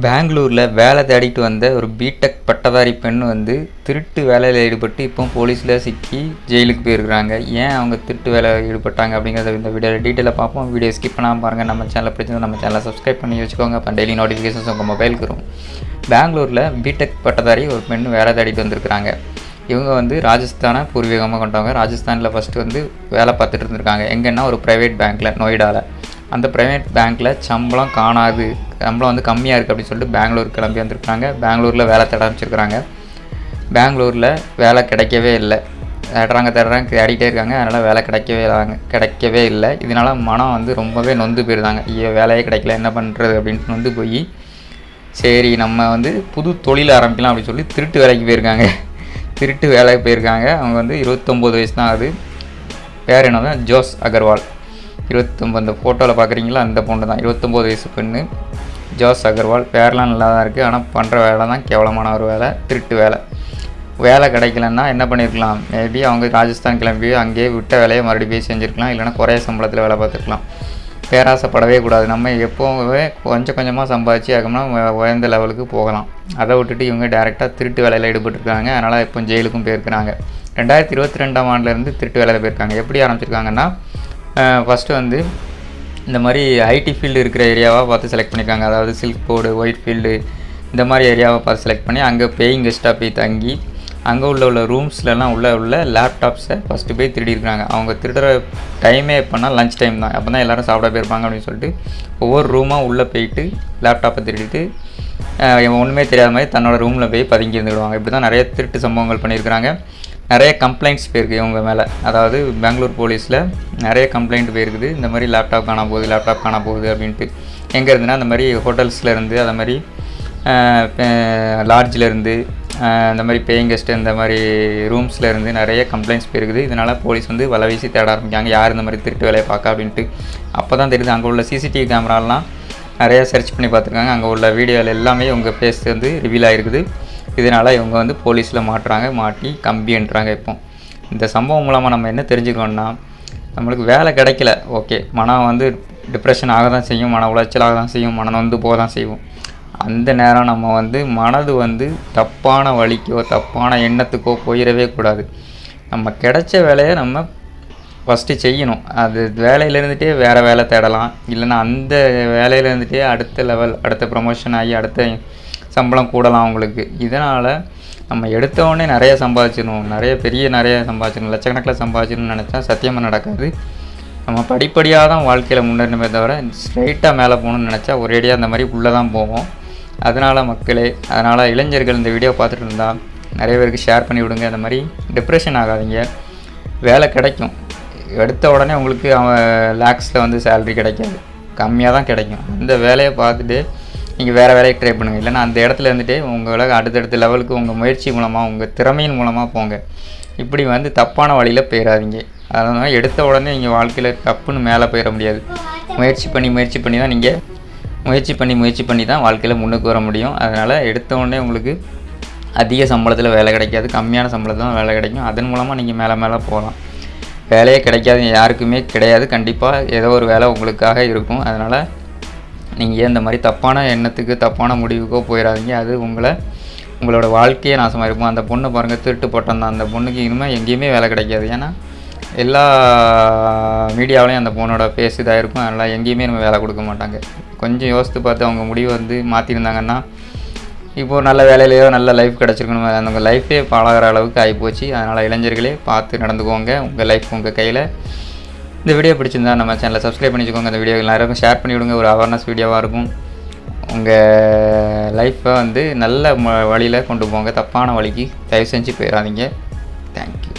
பெங்களூரில் வேலை தேடிட்டு வந்த ஒரு பிடெக் பட்டதாரி பெண் வந்து திருட்டு வேலையில் ஈடுபட்டு இப்போ போலீஸில் சிக்கி ஜெயிலுக்கு போயிருக்கிறாங்க. ஏன் அவங்க திருட்டு வேலையில் ஈடுபட்டாங்க அப்படிங்கிறத இந்த வீடியோ டீட்டெயிலாக பார்ப்போம். வீடியோ ஸ்கிப் பண்ணாமல் பாருங்கள் நம்ம சேனலை பிடிச்சிருந்தா நம்ம சேனலை சப்ஸ்கிரைப் பண்ணி வச்சுக்கோங்க. அப்போ டெய்லி நோட்டிஃபிகேஷன்ஸ் உங்கள் மொபைலுக்கு வரும். பெங்களூரில் பிடெக் பட்டதாரி ஒரு பெண் வேலை தேடிட்டு வந்திருக்கிறாங்க. இவங்க வந்து ராஜஸ்தானை பூர்வீகமாக கொண்டவங்க. ராஜஸ்தானில் ஃபஸ்ட்டு வந்து வேலை பார்த்துட்டு இருந்திருக்காங்க. எங்கன்னா ஒரு ப்ரைவேட் பேங்க்கில் நொய்டாவில் அந்த ப்ரைவேட் பேங்க்கில் சம்பளம் காணாது. சம்பளம் வந்து கம்மியாக இருக்குது அப்படின்னு சொல்லிட்டு பெங்களூர் கிளம்பி வந்திருக்காங்க பெங்களூரில் வேலை தேட ஆரம்பிச்சிருக்கிறாங்க. பெங்களூரில் வேலை கிடைக்கவே இல்லை. தேடுறாங்க தேடுறாங்க தேடிட்டே இருக்காங்க. அதனால் வேலை கிடைக்கவே இல்லாங்க கிடைக்கவே இல்லை. இதனால் மனம் வந்து ரொம்பவே நொந்து போயிருந்தாங்க. ஐயோ வேலையே கிடைக்கல என்ன பண்ணுறது அப்படின்ட்டு நொந்து போய் சரி நம்ம வந்து புது தொழில் ஆரம்பிக்கலாம் அப்படின்னு சொல்லி திருட்டு வேலைக்கு போயிருக்காங்க. திருட்டு வேலைக்கு போயிருக்காங்க. அவங்க வந்து இருபத்தொம்போது வயசு தான் ஆகுது. பேர் என்ன தான் ஜோஸ் அகர்வால். இருபத்தொம்பது அந்த ஃபோட்டோவில் பார்க்குறீங்களா? அந்த பொண்ணு தான். இருபத்தொம்போது வயசு பெண்ணு. ஜோஸ் அகர்வால். பேரெலாம் நல்லா தான் இருக்குது ஆனால் பண்ணுற வேலை தான் கேவலமான ஒரு வேலை. திருட்டு வேலை. வேலை கிடைக்கலன்னா என்ன பண்ணியிருக்கலாம் மேபி அவங்க ராஜஸ்தான் கிளம்பி அங்கேயே விட்ட வேலையை மறுபடியும் போய் செஞ்சுருக்கலாம். இல்லைன்னா குறைய சம்பளத்தில் வேலை பார்த்துருக்கலாம். பேராசைப்படவே கூடாது. நம்ம எப்போவே கொஞ்சம் கொஞ்சமாக சம்பாதிச்சு அதுக்கப்புறம் உயர்ந்த லெவலுக்கு போகலாம். அதை விட்டுட்டு இவங்க டேரெக்டாக திருட்டு வேலையில் ஈடுபட்டிருக்காங்க. அதனால் இப்போ ஜெயிலுக்கும் போயிருக்கிறாங்க. ரெண்டாயிரத்தி இருபத்தி ரெண்டாம் ஆண்டுலேருந்து திருட்டு வேலையில் போயிருக்காங்க. எப்படி ஆரம்பிச்சிருக்காங்கன்னா ஃபஸ்ட்டு வந்து இந்த மாதிரி ஐடி ஃபீல்டு இருக்கிற ஏரியாவாக பார்த்து செலக்ட் பண்ணியிருக்காங்க. அதாவது சில்க் போர்டு ஒயிட் ஃபீல்டு இந்த மாதிரி ஏரியாவை பார்த்து செலக்ட் பண்ணி அங்கே பேயிங் கெஸ்ட்டாக போய் தங்கி அங்கே உள்ள உள்ள ரூம்ஸ்லலாம் உள்ள உள்ள லேப்டாப்ஸை ஃபஸ்ட்டு போய் திருடிருக்காங்க அவங்க திருடுற டைமே எப்போனா லஞ்ச் டைம் தான். அப்போ தான் எல்லோரும் சாப்பிட போயிருப்பாங்க அப்படின்னு சொல்லிட்டு ஒவ்வொரு ரூமாக உள்ளே போயிட்டு லேப்டாப்பை திருடிட்டு ஒன்றுமே தெரியாத மாதிரி தன்னோட ரூமில் போய் பதுங்கி இருந்துடுவாங்க. இப்படி தான் நிறைய திருட்டு சம்பவங்கள் பண்ணியிருக்கிறாங்க. நிறைய கம்ப்ளைண்ட்ஸ் போயிருக்கு இவங்க மேலே. அதாவது பெங்களூர் போலீஸில் நிறைய கம்ப்ளைண்ட் போயிருக்குது. இந்த மாதிரி லேப்டாப் காணா போகுது லேப்டாப் காணா போகுது அப்படின்ட்டு. எங்கே இருந்துன்னா அந்த மாதிரி ஹோட்டல்ஸில் இருந்து அந்த மாதிரி லாட்ஜில் இருந்து இந்த மாதிரி பேயிங் கெஸ்ட்டு இந்த மாதிரி ரூம்ஸில் இருந்து நிறைய கம்ப்ளைண்ட்ஸ் போயிருக்குது. இதனால் போலீஸ் வந்து வலை வீசி தேட ஆரம்பிக்காங்க யார் இந்த மாதிரி திருட்டு வேலையை பார்க்க அப்படின்ட்டு. அப்போ தான் தெரியுது அங்கே உள்ள சிசிடிவி கேமராலாம் நிறைய சர்ச் பண்ணி பார்த்துருக்காங்க. அங்கே உள்ள வீடியோவில் எல்லாமே உங்கள் ஃபேஸ் வந்து ரிவீல் ஆகிருக்குது இதனால் இவங்க வந்து போலீஸில் மாட்டுறாங்க மாட்டி கம்பின்றாங்க இப்போ. இந்த சம்பவம் மூலமாக நம்ம என்ன தெரிஞ்சுக்கணும்னா நம்மளுக்கு வேலை கிடைக்கல. ஓகே மனம் வந்து டிப்ரெஷன் ஆக தான் செய்யும் மன உளைச்சலாக தான் செய்யும் மனம் வந்து போக தான் செய்வோம் அந்த நேரம் நம்ம வந்து மனது வந்து தப்பான வழிக்கோ தப்பான எண்ணத்துக்கோ போயிடவே கூடாது. நம்ம கிடைச்ச வேலையை நம்ம ஃபஸ்ட்டு செய்யணும். அது வேலையில் இருந்துகிட்டே வேறு வேலை தேடலாம். இல்லைன்னா அந்த வேலையில் இருந்துகிட்டே அடுத்த லெவல் அடுத்த ப்ரொமோஷன் ஆகி அடுத்த சம்பளம் கூடலாம் அவங்களுக்கு. இதனால் நம்ம எடுத்தவொடனே நிறைய சம்பாதிச்சிடணும் நிறைய பெரிய நிறைய சம்பாதிச்சிடணும் லட்சக்கணக்கில் சம்பாதிச்சிடணும்னு நினச்சா சத்தியமாக நடக்காது. நம்ம படிப்படியாக தான் வாழ்க்கையில் முன்னேறணுமே தவிர ஸ்ட்ரைட்டாக மேலே போகணும்னு நினச்சா ஒரேடியாக அந்த மாதிரி உள்ளே தான் போவோம். அதனால் மக்களே அதனால் இளைஞர்கள் இந்த வீடியோ பார்த்துட்டு இருந்தால் நிறைய பேருக்கு ஷேர் பண்ணி விடுங்க. அந்த மாதிரி டிப்ரெஷன் ஆகாதீங்க. வேலை கிடைக்கும். எடுத்த உடனே உங்களுக்கு அவன் லேக்ஸில் வந்து சேல்ரி கிடைக்காது. கம்மியாக தான் கிடைக்கும். அந்த வேலையை பார்த்துட்டு நீங்கள் வேறு வேலையை ட்ரை பண்ணுங்கள் இல்லைனா அந்த இடத்துல இருந்துகிட்டே உங்களை அடுத்தடுத்த லெவலுக்கு உங்கள் முயற்சி மூலமாக உங்கள் திறமையின் மூலமாக போங்க. இப்படி வந்து தப்பான வழியில் போயிடாதீங்க அதனால் எடுத்த உடனே நீங்கள் வாழ்க்கையில் தப்புன்னு மேலே போயிட முடியாது. முயற்சி பண்ணி முயற்சி பண்ணி தான் நீங்கள் முயற்சி பண்ணி முயற்சி பண்ணி தான் வாழ்க்கையில் முன்னுக்கு வர முடியும். அதனால் எடுத்த உடனே உங்களுக்கு அதிக சம்பளத்தில் வேலை கிடைக்காது. கம்மியான சம்பளத்தில் தான் வேலை கிடைக்கும். அதன் மூலமாக நீங்கள் மேலே மேலே போகலாம். வேலையே கிடைக்காது யாருக்குமே கிடையாது. கண்டிப்பாக ஏதோ ஒரு வேலை உங்களுக்காக இருக்கும். அதனால் நீங்கள் இந்த மாதிரி தப்பான எண்ணத்துக்கு தப்பான முடிவுக்கோ போயிடாதீங்க அது உங்களை உங்களோட வாழ்க்கையே நாசமாக இருக்கும். அந்த பொண்ணு பாருங்கள் திருட்டு போட்டோம் தான். அந்த பொண்ணுக்கு இனிமேல் எங்கேயுமே வேலை கிடைக்காது. ஏன்னா எல்லா மீடியாவிலையும் அந்த பொண்ணோட பேசு இதாக இருக்கும். அதனால் எங்கேயுமே நம்ம வேலை கொடுக்க மாட்டாங்க. கொஞ்சம் யோசித்து பார்த்து அவங்க முடிவு வந்து மாற்றிருந்தாங்கன்னா இப்போ நல்ல வேலையிலையோ நல்ல லைஃப் கிடச்சிருக்கணும். அந்த லைஃபே பழகிற அளவுக்கு ஆகிப்போச்சு. அதனால் இளைஞர்களே பார்த்து நடந்துக்கோங்க. உங்கள் லைஃப் உங்கள் கையில். இந்த வீடியோ பிடிச்சிருந்தா நம்ம சேனலை சப்ஸ்கிரைப் பண்ணிக்கோங்க. இந்த வீடியோ எல்லாருக்கும் ஷேர் பண்ணி விடுங்க ஒரு அவேர்னஸ் வீடியோவாக இருக்கும். உங்கள் லைஃப்பை வந்து நல்ல வழியில் கொண்டு போங்க. தப்பான வழிக்கு தயவு செஞ்சு போயிடாதீங்க தேங்க்யூ